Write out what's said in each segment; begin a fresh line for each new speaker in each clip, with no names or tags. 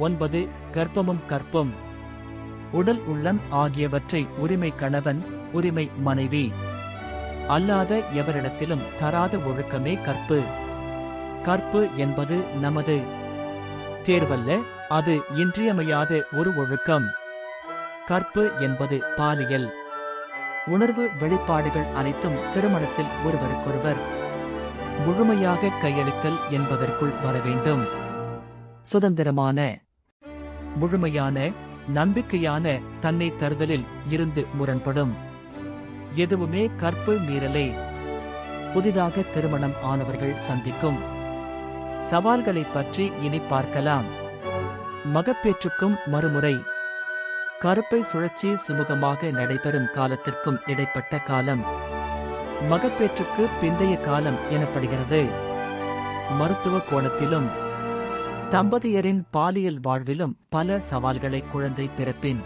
ஒன்பது கர்ப்பமும் கற்பும். உடல் உள்ளம் ஆகியவற்றை உரிமை கணவன் உரிமை மனைவி. அல்லாத எவரிடத்திலும் தராத ஒழுக்கமே கற்பு. கற்பு என்பது நமது. தேர்வல்ல அது இன்றியமையாத ஒரு ஒழுக்கம். கற்பு என்பது பாலியல். உணர்வு வெளிப்பாடுகள் அனைத்தும் திருமணத்தில் ஒருவருக்கொருவர். முழுமையாக கையளித்தல் என்பதற்குள் வர வேண்டும். சுதந்திரமான முழுமையான நம்பிக்கையான தன்னை தருதலில் இருந்து முரண்படும். எதுவுமே கற்பு மீறலை. புதிதாக திருமணம் ஆனவர்கள் சந்திக்கும். சவால்களை பற்றி இனி பார்க்கலாம். மகப்பேற்றுக்கும் மறுமுறை. கருப்பை சுழற்சி சுமூகமாக நடைபெறும் காலத்திற்கும் இடைப்பட்ட காலம். மகப்பேற்றுக்கு பிந்தைய காலம் எனப்படுகிறது. மருத்துவ கோணத்திலும் தம்பதியரின் பாலியல் வாழ்விலும் பல சவால்களை குழந்தை பிறப்பின்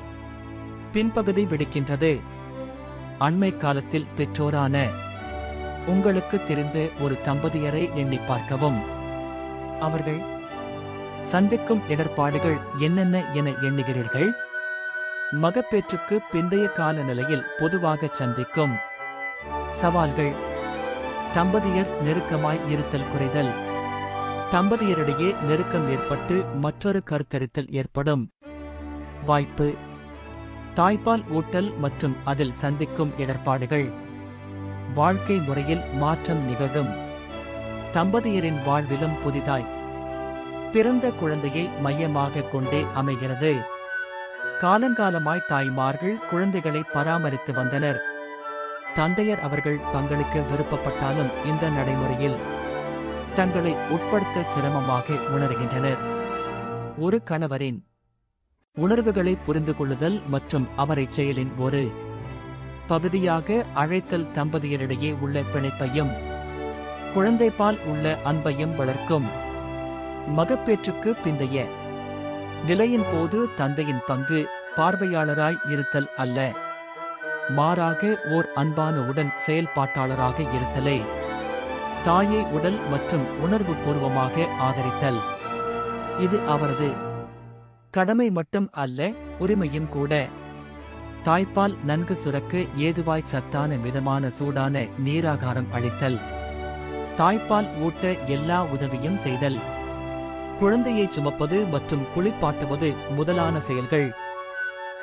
பின்பகுதி விடுக்கின்றது. அண்மை காலத்தில் பெற்றோரான உங்களுக்கு தெரிந்த ஒரு தம்பதியரை எண்ணி பார்க்கவும். அவர்கள் சந்திக்கும் இடர்பாடுகள் என்னென்ன என எண்ணுகிறீர்கள்? மகப்பேற்றுக்கு பிந்தைய கால நிலையில் பொதுவாக சந்திக்கும் சவால்கள் தம்பதியர் நெருக்கமாய் இருத்தல் குறைதல் தம்பதியரிடையே நெருக்கம் ஏற்பட்டு மற்றொரு கருத்தரித்தல் ஏற்படும். வாய்ப்பு. தாய்ப்பால் ஊட்டல் மற்றும் அதில் சந்திக்கும் இடர்பாடுகள். வாழ்க்கை முறையில் மாற்றம் நிகழும். தம்பதியரின் வாழ்விலும் புதிதாய். பிறந்த குழந்தையை மையமாக கொண்டே அமைகிறது. காலங்காலமாய் தாய்மார்கள் குழந்தைகளை பராமரித்து வந்தனர். தந்தையர் அவர்கள் பங்களிக்க விருப்பப்பட்டாலும் இந்த நடைமுறையில் தங்களை உட்படுத்த சிரமமாக உணர்கின்றனர். ஒரு கணவரின் உணர்வுகளை புரிந்து கொள்ளுதல் மற்றும் அவரை செயலின் ஒரு பகுதியாக அழைத்தல் தம்பதியரிடையே உள்ள பிணைப்பையும் குழந்தைப்பால் உள்ள அன்பையும் வளர்க்கும் மகப்பேற்றுக்கு பிந்தைய நிலையின் போது தந்தையின் பங்கு பார்வையாளராய் இருத்தல் அல்ல. மாறாக ஓர் அன்பான உடன் செயல்பாட்டாளராக இருத்தலே. தாயை உடல் மற்றும் உணர்வு பூர்வமாக ஆதரித்தல். இது அவரது கடமை மட்டும் அல்ல உரிமையும் கூட. தாய்ப்பால் நன்கு சுரக்க ஏதுவாய் சத்தான மிதமான சூடான நீராகாரம் அளித்தல். தாய்ப்பால் ஊட்ட எல்லா உதவியும் செய்தல். குழந்தையை சுமப்பது மற்றும் குளிப்பாட்டுவது முதலான செயல்கள்.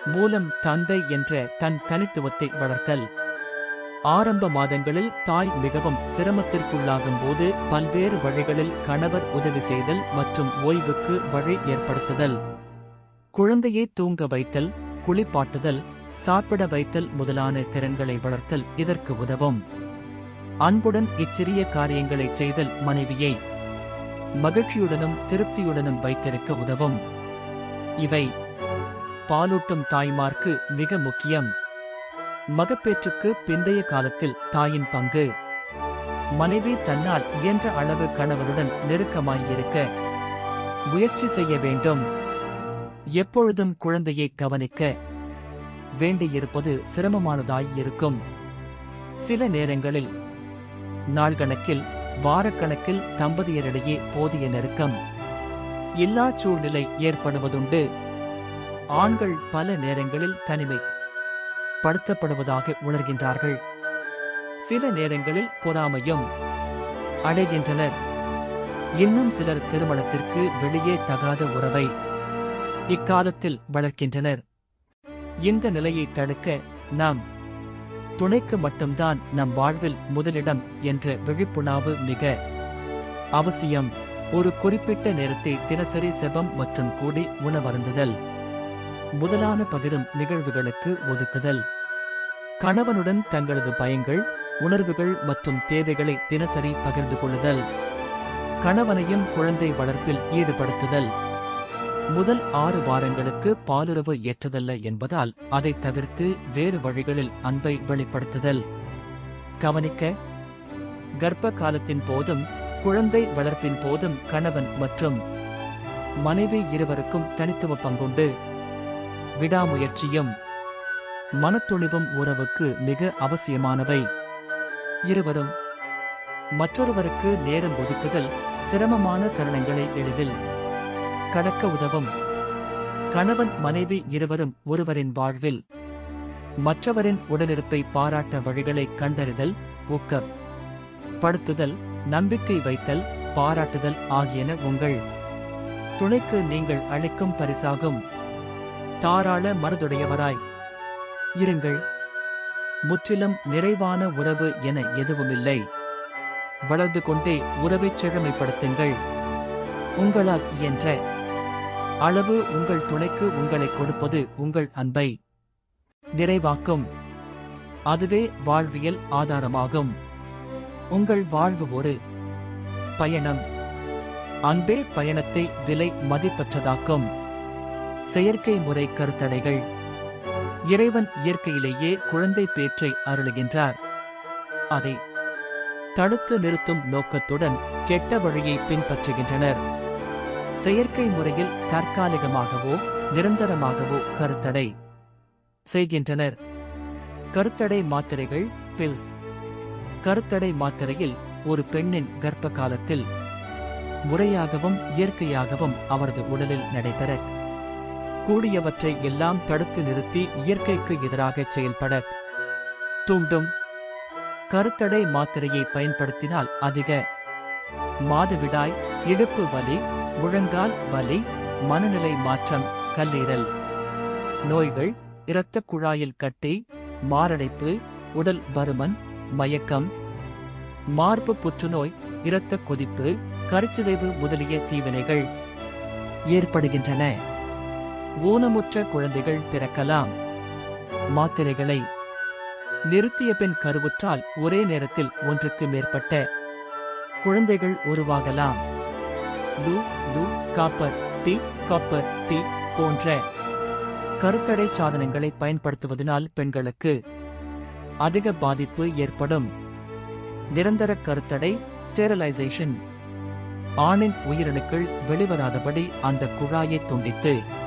மூலம் தந்தை என்ற தன் தனித்துவத்தை வளர்த்தல். ஆரம்ப மாதங்களில் தாய் மிகவும் சிரமத்திற்குள்ளாகும் போது பல்வேறு வழிகளில் கணவர் உதவி செய்தல் மற்றும் ஓய்வுக்கு வழி ஏற்படுத்துதல். குழந்தையை தூங்க வைத்தல் குளிப்பாட்டுதல் சாப்பிட வைத்தல் முதலான திறன்களை வளர்த்தல் இதற்கு உதவும். அன்புடன் இச்சிறிய காரியங்களை செய்தல் மனைவியை மகிழ்ச்சியுடனும் திருப்தியுடனும் வைத்திருக்க உதவும். இவை பாலூட்டும் தாய்மார்க்கு மிக முக்கியம். மகப்பேற்றுக்கு பிந்தைய காலத்தில் தாயின் பங்கு. மனைவி தன்னால் இயன்ற அளவு கணவருடன் நெருக்கமாயிருக்க முயற்சி செய்ய வேண்டும். எப்பொழுதும் குழந்தையை கவனிக்க வேண்டியிருப்பது சிரமமானதாய் இருக்கும் சில நேரங்களில் நாள்கணக்கில் வாரக்கணக்கில் தம்பதியரிடையே போதிய நெருக்கம் இல்லா சூழ்நிலை ஏற்படுவதுண்டு. ஆண்கள் பல நேரங்களில் தனிமை படுத்தப்படுவதாக உணர்கின்றார்கள். சில நேரங்களில் பொறாமையும் அடைகின்றனர். இன்னும் சிலர் திருமணத்திற்கு வெளியே தகாத உறவை இக்காலத்தில் வளர்க்கின்றனர். இந்த நிலையை தடுக்க நாம் துணைக்கு மட்டும்தான் நம் வாழ்வில் முதலிடம் என்ற விழிப்புணர்வு மிக அவசியம். ஒரு குறிப்பிட்ட நேரத்தை தினசரி செபம் மற்றும் கூடி உணவருந்துதல். முதலான பகிரும் நிகழ்வுகளுக்கு ஒதுக்குதல். கணவனுடன் தங்களது பயங்கள் உணர்வுகள் மற்றும் தேவைகளை தினசரி பகிர்ந்து கொள்ளுதல். கணவனையும் குழந்தை வளர்ப்பில் ஈடுபடுத்துதல். முதல் ஆறு வாரங்களுக்கு பாலுறவு ஏற்றதல்ல என்பதால் அதை தவிர்த்து வேறு வழிகளில் அன்பை வெளிப்படுத்துதல். கவனிக்க கர்ப்ப காலத்தின் போதும் குழந்தை வளர்ப்பின் போதும் கணவன் மற்றும் மனைவி இருவருக்கும் தனித்துவ பங்குண்டு. விடாமுயற்சியும். மனத்துணிவும் உறவுக்கு மிக அவசியமானவை. இருவரும் மற்றொருவருக்கு நேரம் ஒதுக்குதல் சிரமமான தருணங்களை எளிதில். கடக்க உதவும். கணவன் மனைவி இருவரும் ஒருவரின் வாழ்வில். மற்றவரின் உடலிருப்பை பாராட்ட வழிகளை கண்டறிதல் ஊக்க படுத்துதல் நம்பிக்கை வைத்தல் பாராட்டுதல் ஆகியன உங்கள். துணைக்கு நீங்கள் அளிக்கும் பரிசாகும். தாராள மனதுடையவராய் இருங்கள். முற்றிலும் நிறைவான உறவு என எதுவுமில்லை. வளர்ந்து கொண்டே உறவைச் செழுமைப்படுத்துங்கள். உங்களால் இயன்ற அளவு உங்கள் துணைக்கு உங்களை கொடுப்பது உங்கள் அன்பை நிறைவாக்கும். அதுவே வாழ்வியல் ஆதாரமாகும். உங்கள் வாழ்வு ஒரு பயணம். அன்பே பயணத்தை விலை மதிப்பற்றதாக்கும். செயற்கை முறை கருத்தடைகள். இறைவன் இயற்கையிலேயே குழந்தை பேற்றை அருளுகின்றார். அதை தடுத்து நிறுத்தும் நோக்கத்துடன் கெட்ட வழியை பின்பற்றுகின்றனர். செயற்கை முறையில் தற்காலிகமாகவோ நிரந்தரமாகவோ கருத்தடை செய்கின்றனர். கருத்தடை மாத்திரைகள் பில்ஸ் கருத்தடை மாத்திரையில் ஒரு பெண்ணின் கர்ப்ப காலத்தில் முறையாகவும் இயற்கையாகவும் அவரது உடலில் நடைபெற கூடியவற்றை எல்லாம் தடுத்து நிறுத்தி இயற்கைக்கு எதிராக செயல்பட. தூண்டும். கருத்தடை மாத்திரையை பயன்படுத்தினால் அதிக. மாதவிடாய் இடுப்பு வலி முழங்கால் வலி மனநிலை மாற்றம் கல்லீரல். நோய்கள் இரத்த குழாயில் கட்டி மாரடைப்பு உடல் பருமன் மயக்கம். மார்பு புற்றுநோய் இரத்த கொதிப்பு கருச்சிதைவு முதலிய தீவினைகள். ஏற்படுகின்றன. ஊனமுற்ற குழந்தைகள் பிறக்கலாம். மாத்திரைகளை நிறுத்திய பின் கருவுற்றால் ஒரே நேரத்தில் ஒன்றுக்கு மேற்பட்ட குழந்தைகள் உருவாகலாம். லூ லூ காப்பர் தி காப்பர் போன்ற கருத்தடை சாதனங்களை பயன்படுத்துவதனால் பெண்களுக்கு அதிக பாதிப்பு ஏற்படும். நிரந்தர கருத்தடை ஸ்டெரலைசேஷன். ஆணின் உயிரணுக்கள் வெளிவராதபடி அந்த குழாயை துண்டித்து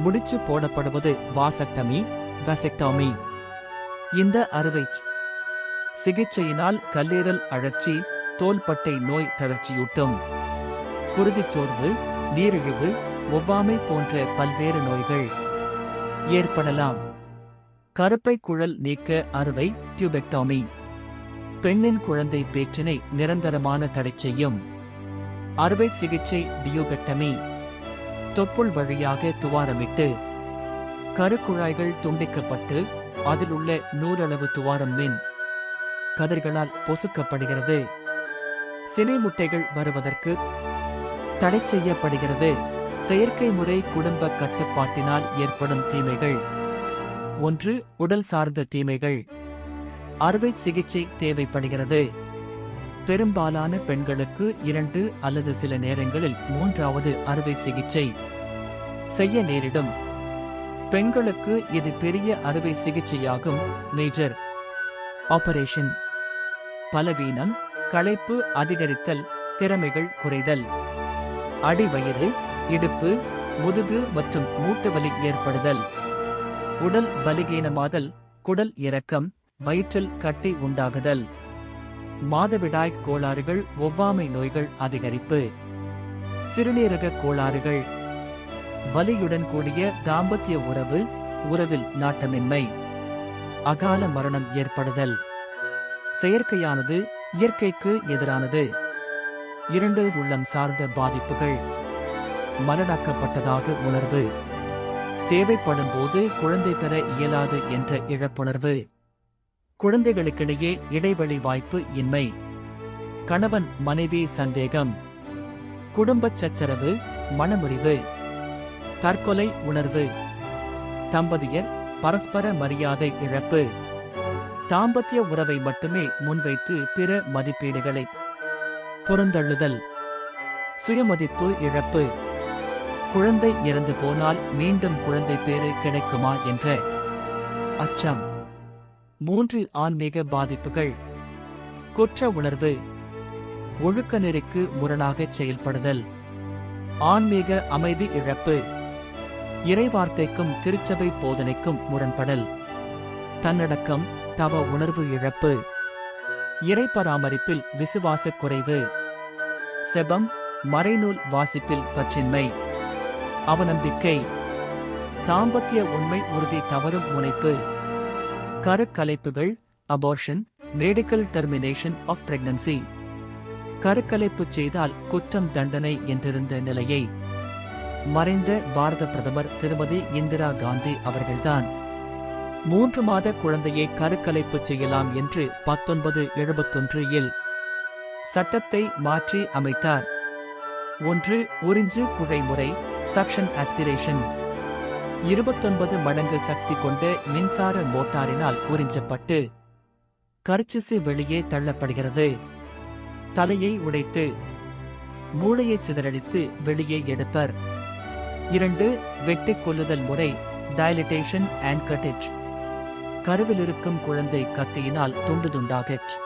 முடிச்சு போடப்படுவது வாசக்டமி வசெக்டமி இந்த அறுவை சிகிச்சையினால் கல்லீரல் அழற்சி தோள்பட்டை நோய் தளர்ச்சியூட்டும். குருதிச்சோர்வு நீரிழிவு ஒவ்வாமை போன்ற பல்வேறு நோய்கள். ஏற்படலாம். கருப்பை குழல் நீக்க அறுவை டியூபெக்டாமி. பெண்ணின் குழந்தை பேற்றினை நிரந்தரமான தடை செய்யும். அறுவை சிகிச்சை டியூபெக்டமி. தொப்புள் வழியாக துவாரமிட்டு கருக்குழாய்கள் துண்டிக்கப்பட்டு அதில் உள்ள நூறளவு துவாரம் மீன் கதிர்களால் பொசுக்கப்படுகிறது. சினை முட்டைகள் வருவதற்கு தடை செய்யப்படுகிறது. செயற்கை முறை குடும்ப கட்டுப்பாட்டினால் ஏற்படும் தீமைகள். ஒன்று உடல் சார்ந்த தீமைகள். அறுவை சிகிச்சை தேவைப்படுகிறது. பெரும்பாலான பெண்களுக்கு இரண்டு அல்லது சில நேரங்களில் மூன்றாவது அறுவை சிகிச்சை செய்ய நேரிடும். பெண்களுக்கு இது பெரிய அறுவை சிகிச்சையாகும் மேஜர். ஆபரேஷன். பலவீனம் களைப்பு அதிகரித்தல் திறமைகள் குறைதல். அடிவயிறு இடுப்பு முதுகு மற்றும் மூட்டு வலி ஏற்படுதல். உடல் பலிகீனமாதல் குடல் இறக்கம் வயிற்றில் கட்டி உண்டாகுதல். மாதவிடாய் கோளாறுகள் ஒவ்வாமை நோய்கள் அதிகரிப்பு. சிறுநீரக கோளாறுகள். வலியுடன் கூடிய தாம்பத்திய உறவு உறவில் நாட்டமின்மை. அகால மரணம் ஏற்படுதல். செயற்கையானது இயற்கைக்கு எதிரானது. இரண்டு உள்ளம் சார்ந்த பாதிப்புகள். மலடாக்கப்பட்டதாக உணர்வு. தேவைப்படும் போது குழந்தை பெற இயலாது என்ற இழப்புணர்வு. குழந்தைகளுக்கிடையே இடைவெளி வாய்ப்பு இன்மை. கணவன் மனைவி சந்தேகம். குடும்பச் சச்சரவு மனமுறிவு. தற்கொலை உணர்வு. தம்பதியர் பரஸ்பர மரியாதை இழப்பு. தாம்பத்திய உறவை மட்டுமே முன்வைத்து பிற மதிப்பீடுகளை. புறந்தள்ளுதல். சுயமதிப்பு இழப்பு. குழந்தை இறந்து போனால் மீண்டும் குழந்தை பேறு கிடைக்குமா என்ற அச்சம். மூன்று ஆன்மீக பாதிப்புகள். குற்ற உணர்வு. ஒழுக்க நெறிக்கு முரணாக செயல்படுதல். ஆன்மீக அமைதி இழப்பு. இறைவார்த்தைக்கும் திருச்சபை போதனைக்கும் முரண்படல். தன்னடக்கம் தவ உணர்வு இழப்பு. இறை பராமரிப்பில் விசுவாசக் குறைவு. செபம் மறைநூல் வாசிப்பில் பற்றின்மை. அவநம்பிக்கை. தாம்பத்திய உண்மை உறுதி தவறும் முனைப்பு. கருக்கலைப்புகள் abortion medical termination of pregnancy கருக்கலைப்பு செய்தால் குற்றம் தண்டனை என்றிருந்த நிலையை மறைந்த பாரத பிரதமர் திருமதி இந்திரா காந்தி அவர்கள்தான். மூன்று மாத குழந்தையை கருக்கலைப்பு செய்யலாம் என்று பத்தொன்பது எழுபத்தொன்று இல் சட்டத்தை மாற்றி அமைத்தார். ஒன்று உறிஞ்சு குறைமுறை சக்ஷன் ஆஸ்பிரேஷன் இருபத்தொன்பது மடங்கு சக்தி கொண்ட மின்சார மோட்டாரினால் உறிஞ்சப்பட்டு கர்ச்சிசு வெளியே தள்ளப்படுகிறது. தலையை உடைத்து மூளையை சிதறடித்து வெளியே எடுப்பர். இரண்டு வெட்டிக் கொல்லுதல் முறை டைலிட்டேஷன் அண்ட் கட்டிட் கருவில் இருக்கும் குழந்தை கத்தியினால் துண்டு துண்டாகச்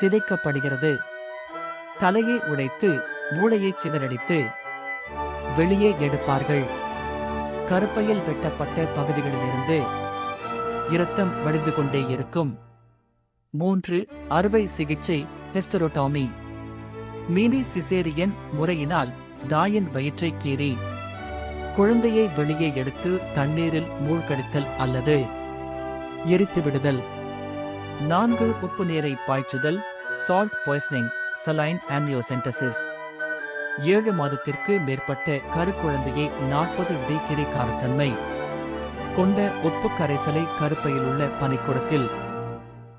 சிதைக்கப்படுகிறது. தலையை உடைத்து மூளையை சிதறடித்து வெளியே எடுப்பார்கள். கருப்பையில் வெட்டப்பட்ட பகுதிகளிலிருந்து இரத்தம் வடிந்து கொண்டே இருக்கும். மூன்று அறுவை சிகிச்சை ஹெஸ்டரோட்டாமி மினி சிசேரியன் முறையினால் தாயின் வயிற்றை கீறி குழந்தையை வெளியே எடுத்து தண்ணீரில் மூழ்கடித்தல் அல்லது எரித்து விடுதல். நான்கு உப்பு நீரை பாய்ச்சுதல் சால்ட் பாய்சனிங் சலைன் ஆம்பியோசென்டசிஸ் ஏழு மாதத்திற்கு மேற்பட்ட கருக்குழந்தையை நாற்பது டிகிரி காரத்தன்மை கொண்ட உப்பு கரைசலை கருப்பையில் உள்ள பனிக்கூடத்தில்.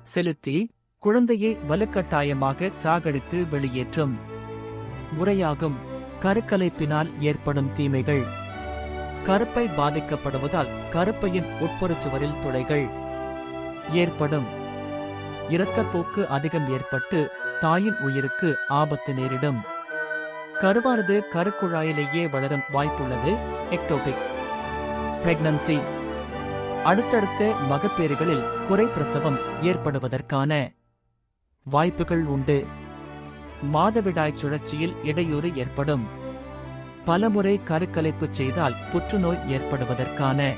செலுத்தி குழந்தையை வலுக்கட்டாயமாக சாகடித்து வெளியேற்றும். முறையாகும் கருக்கலைப்பினால் ஏற்படும் தீமைகள். கருப்பை பாதிக்கப்படுவதால் கருப்பையின் உட்புறச்சுவரில் துளைகள் ஏற்படும். இரத்தப்போக்கு அதிகம் ஏற்பட்டு தாயின் உயிருக்கு ஆபத்து நேரிடும். கருவானது கருக்குழாயிலேயே வளரும் வாய்ப்புள்ளது எக்டோபிக் பிரெக்னன்சி அடுத்தடுத்த மகப்பேறுகளில் குறை பிரசவம் ஏற்படுவதற்கான வாய்ப்புகள் உண்டு. மாதவிடாய் சுழற்சியில் இடையூறு ஏற்படும். பலமுறை கருக்கலைப்பு செய்தால் புற்றுநோய் ஏற்படுவதற்கான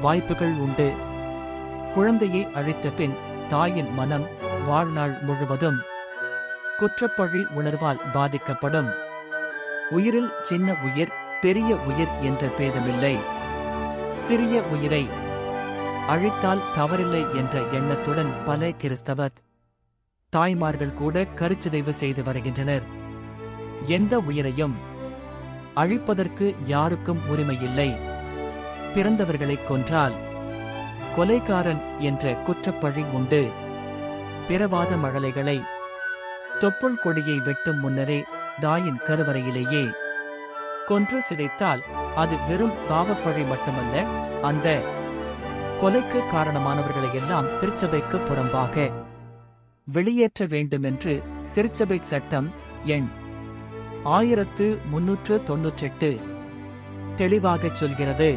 வாய்ப்புகள் உண்டு. குழந்தையை அழைத்த பின் தாயின் மனம் வாழ்நாள் முழுவதும் குற்றப்பழி உணர்வால் பாதிக்கப்படும். உயிரில் சின்ன உயிர் பெரிய உயிர் என்ற பேதமில்லை. சிறிய உயிரை அழித்தால் தவறில்லை என்ற எண்ணத்துடன் பல கிறிஸ்தவ தாய்மார்கள் கூட கருச்சிதைவு செய்து வருகின்றனர். எந்த உயிரையும் அழிப்பதற்கு யாருக்கும் உரிமையில்லை. பிறந்தவர்களை கொன்றால் கொலைகாரன் என்ற குற்றப்பழி உண்டு. பிறவாத மழலைகளை தொப்புள் கொடியை வெட்டும் முன்னரே தாயின் கருவறையிலேயே கொன்று சிதைத்தால் அது வெறும் பாவப்பழை மட்டுமல்ல அந்த கொலைக்கு காரணமானவர்களை எல்லாம் திருச்சபைக்கு புறம்பாக வெளியேற்ற வேண்டுமென்று திருச்சபை சட்டம் எண் ஆயிரத்து முன்னூற்று தொன்னூற்றெட்டு தெளிவாகச் சொல்கிறது.